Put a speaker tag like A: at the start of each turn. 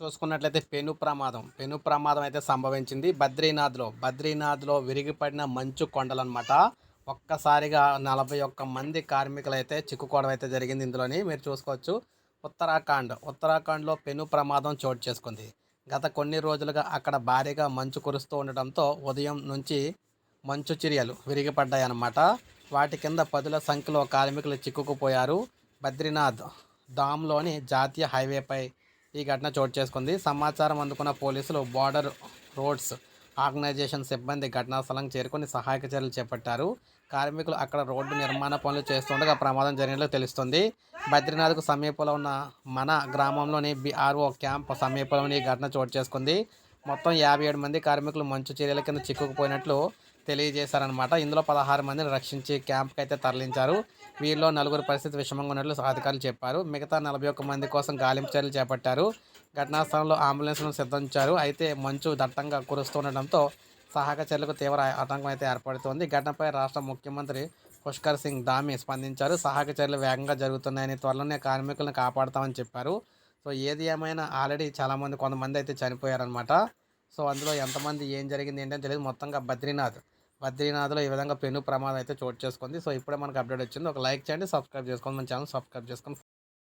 A: చూసుకున్నట్లయితే పెను ప్రమాదం. పెను ప్రమాదం అయితే సంభవించింది. బద్రీనాథ్లో బద్రీనాథ్లో విరిగిపడిన మంచు కొండలన్నమాట. ఒక్కసారిగా నలభై ఒక్క మంది కార్మికులు అయితే చిక్కుకోవడం అయితే జరిగింది ఇందులోని. మీరు చూసుకోవచ్చు. ఉత్తరాఖండ్. ఉత్తరాఖండ్లో పెను ప్రమాదం చోటు చేసుకుంది. గత కొన్ని రోజులుగా అక్కడ భారీగా మంచు కురుస్తూ ఉండటంతో ఉదయం నుంచి మంచు చర్యలు విరిగిపడ్డాయి అన్నమాట వాటి కింద పదుల సంఖ్యలో కార్మికులు చిక్కుకుపోయారు. బద్రీనాథ్ ధామ్లోని జాతీయ హైవేపై ఈ ఘటన చోటు చేసుకుంది. సమాచారం అందుకున్న పోలీసులు బార్డర్ రోడ్స్ ఆర్గనైజేషన్ సిబ్బంది ఘటనా స్థలం చేరుకొని సహాయక చర్యలు చేపట్టారు. కార్మికులు అక్కడ రోడ్డు నిర్మాణ పనులు చేస్తుండగా ప్రమాదం జరిగినట్లు తెలుస్తుంది. బద్రీనాథ్కు సమీపంలో ఉన్న మన గ్రామంలోని బీఆర్ఓ క్యాంప్ సమీపంలోని ఈ ఘటన చోటు చేసుకుంది. మొత్తం యాభై ఏడు మంది కార్మికులు మంచు చర్యల కింద చిక్కుకుపోయినట్లు తెలియజేశారనమాట ఇందులో పదహారు మందిని రక్షించి క్యాంప్కి అయితే తరలించారు. వీరిలో నలుగురు పరిస్థితి విషమంగా ఉన్నట్లు అధికారులు చెప్పారు. మిగతా నలభై ఒక్క మంది కోసం గాలింపు చర్యలు చేపట్టారు. ఘటనా స్థలంలో అంబులెన్స్లను సిద్ధించారు. అయితే మంచు దట్టంగా కురుస్తుండటంతో సహాయక చర్యలకు తీవ్ర ఆటంకం అయితే ఏర్పడుతోంది. ఘటనపై రాష్ట్ర ముఖ్యమంత్రి పుష్కర్ సింగ్ ధామి స్పందించారు. సహాయక చర్యలు వేగంగా జరుగుతున్నాయని త్వరలోనే కార్మికులను కాపాడతామని చెప్పారు. సో ఏది ఏమైనా ఆల్రెడీ చాలామంది కొంతమంది అయితే చనిపోయారనమాట. సో అందులో ఎంతమంది ఏం జరిగింది ఏంటని తెలియదు. మొత్తంగా బద్రీనాథ్ బద్రీనాథ్లో ఈ విధంగా పెను ప్రమాదం అయితే చోటు చేసుకుంది. సో ఇప్పుడే మనకు అప్డేట్ వచ్చింది. ఒక లైక్ చేయండి సబ్స్క్రైబ్ చేసుకోండి. మన ఛానల్ సబ్స్క్రైబ్ చేసుకోండి